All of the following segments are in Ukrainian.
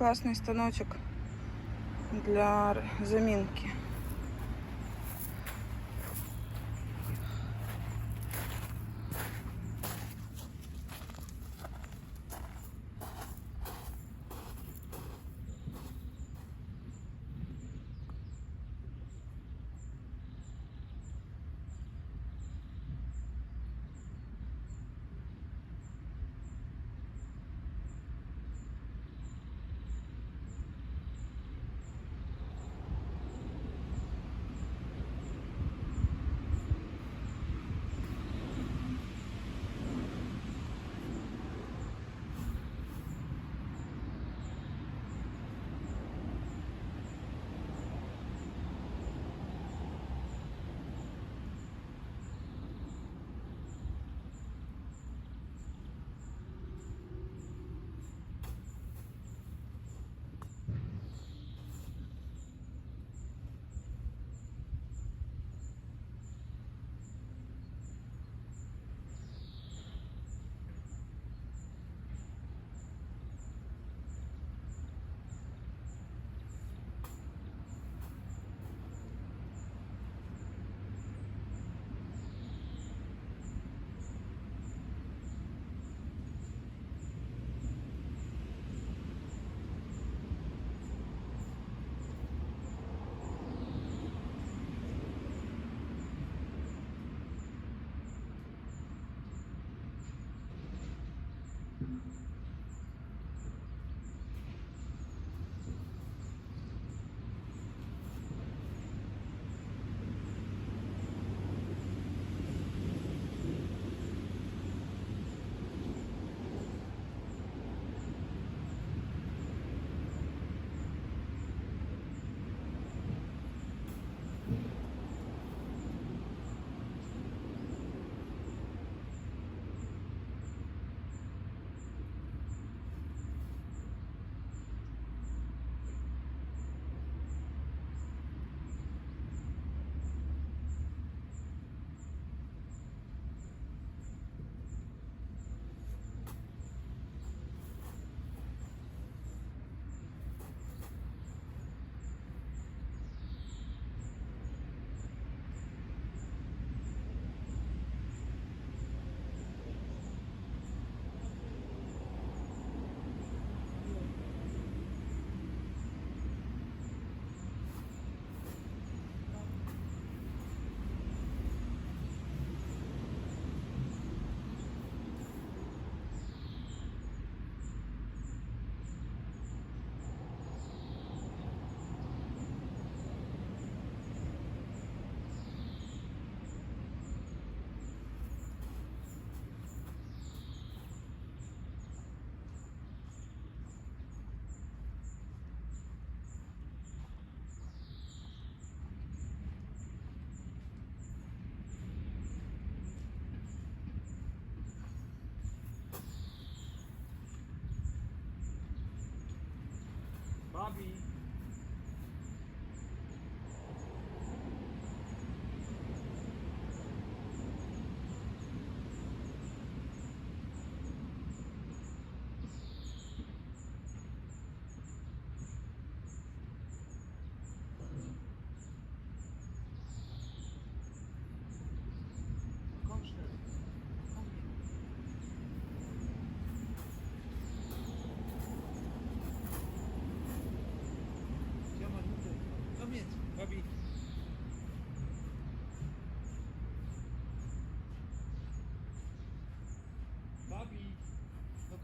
класний станочок для заминки.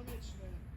Anlamaya çalışıyorum.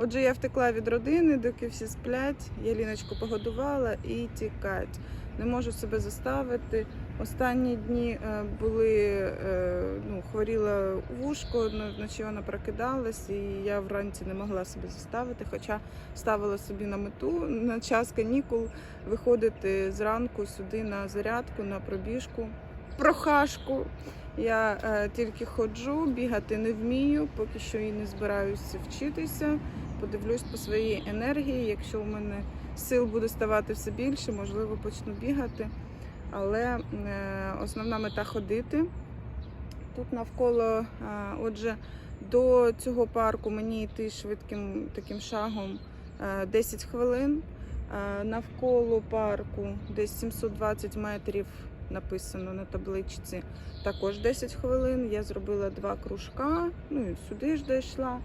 Отже, я втекла від родини, доки всі сплять. Я Ліночку погодувала і тікать. не можу себе заставити. Останні дні е, були е, ну, хворіла вушко, вночі вона прокидалась, і я вранці не могла себе заставити. Хоча ставила собі на мету на час канікул виходити зранку сюди на зарядку, на пробіжку, прохашку. Я е, тільки ходжу, бігати не вмію, поки що і не збираюся вчитися. Подивлюсь по своїй енергії. Якщо у мене сил буде ставати все більше, можливо, почну бігати. Але е, основна мета ходити. Тут навколо, е, отже, до цього парку мені йти швидким таким шагом е, 10 хвилин. Е, Навколо парку десь 720 метрів написано на табличці. Також 10 хвилин. Я зробила два кружка, ну і сюди ж дійшла.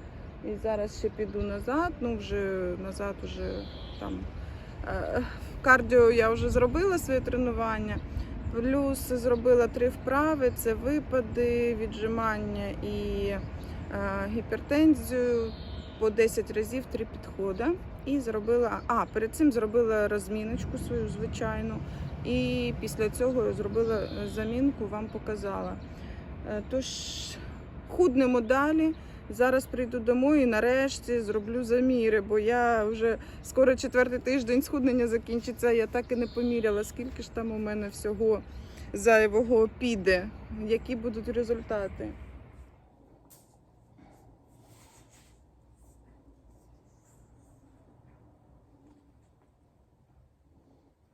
І зараз ще піду назад. Ну, вже назад, вже там е, кардіо я вже зробила своє тренування. Плюс зробила три вправи: це випади, віджимання і е, гіпертензію по 10 разів, три підходи. І зробила, а перед цим зробила розміночку свою звичайну. І після цього зробила замінку, вам показала. Е, Тож худнемо далі. Зараз прийду домой і нарешті зроблю заміри, бо я вже скоро четвертий тиждень схуднення закінчиться. Я так і не поміряла, скільки ж там у мене всього зайвого піде, які будуть результати.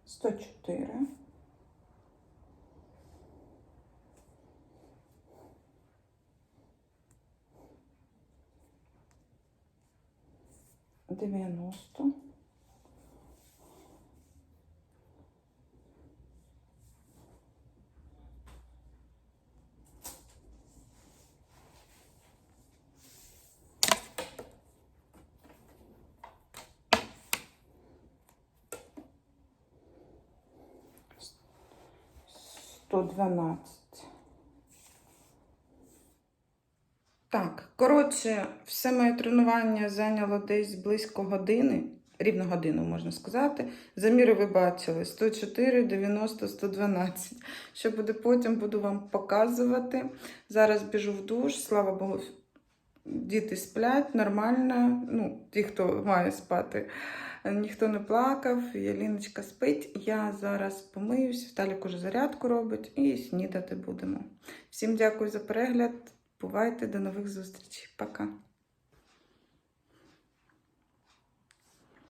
Сто чотири. Дев'яносто. Сто дванадцять. Так, коротше, все моє тренування зайняло десь близько години, рівно годину можна сказати. Заміри ви бачили 104, 90, 112. Що буде потім, буду вам показувати. Зараз біжу в душ, слава Богу, діти сплять нормально. Ну, ті, хто має спати. Ніхто не плакав, Яліночка спить. Я зараз помиюсь, Віталік уже зарядку робить і снідати будемо. Всім дякую за перегляд. Бувайте, до нових зустрічей. Пока.